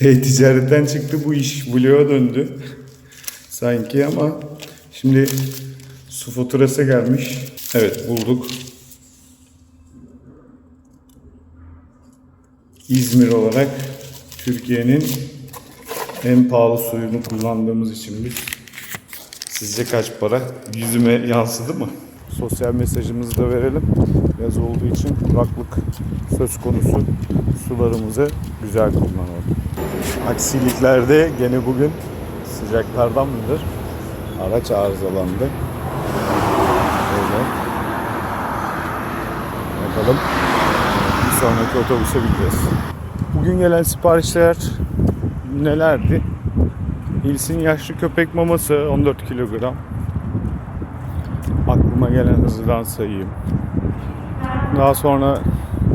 E-ticaretten çıktı bu iş. Vlog'a döndü. Sanki ama şimdi su faturası gelmiş. Evet bulduk. İzmir olarak Türkiye'nin en pahalı suyunu kullandığımız için biz. Sizce kaç para? Yüzüme yansıdı mı? Sosyal mesajımızı da verelim. Yaz olduğu için kuraklık söz konusu. Sularımızı güzel kullanalım. Aksiliklerde gene bugün sıcaklardan mıdır? Araç arızalandı. Öyle. Bakalım. Bir sonraki otobüse bineceğiz. Bugün gelen siparişler nelerdi? Hils'in yaşlı köpek maması 14 kilogram. Gelen hızlıdan sayayım. Daha sonra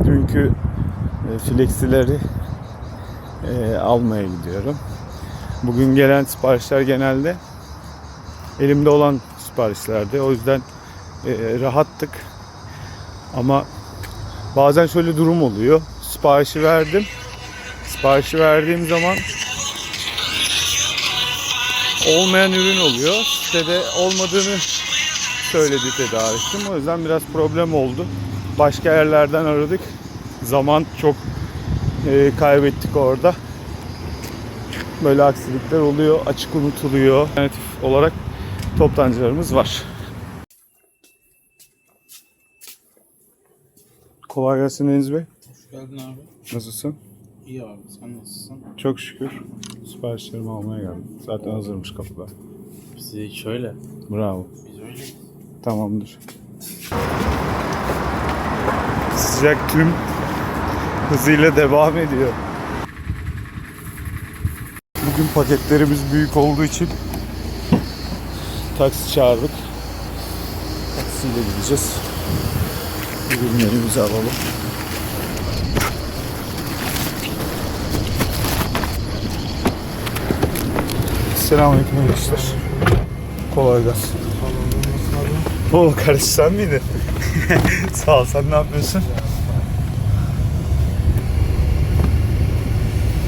dünkü e, flexileri e, almaya gidiyorum. Bugün gelen siparişler genelde elimde olan siparişlerdi. O yüzden e, rahattık. Ama bazen şöyle durum oluyor. Siparişi verdim. Siparişi verdiğim zaman olmayan ürün oluyor. Sitede olmadığını söyledi tedarikçim. O yüzden biraz problem oldu. Başka yerlerden aradık. Zaman çok e, kaybettik orada. Böyle aksilikler oluyor. Açık unutuluyor. Alternatif olarak toptancılarımız var. Kolay gelsin Deniz Bey. Hoş geldin abi. Nasılsın? İyi abi sen nasılsın? Çok şükür. Siparişlerimi almaya geldim. Zaten hazırmış kapıda. Bizi şöyle. Bravo. Biz öyle. Tamamdır. Sıcak tüm hızıyla devam ediyor. Bugün paketlerimiz büyük olduğu için taksi çağırdık. Taksiyle gideceğiz. Ürünlerimizi alalım. Selamünaleyküm arkadaşlar. Kolay gelsin. Oo kardeş sen miydin? Sağ ol sen ne yapıyorsun?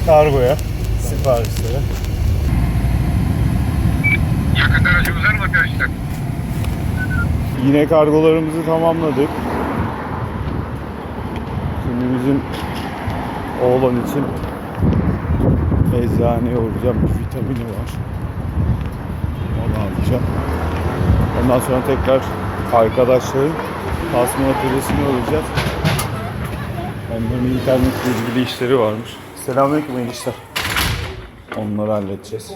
Kargoya siparişlere. Yakıt aracımız var mı arkadaşlar? Yine kargolarımızı tamamladık. Şimdi bizim oğlan için eczaneye uğrayacağım. Bir vitamini var. Onu alacağım. Ondan sonra tekrar arkadaşların tasma atölyesine uğrayacağız. Onların internetle ilgili işleri varmış. Selamünaleyküm enişte. Onları halledeceğiz.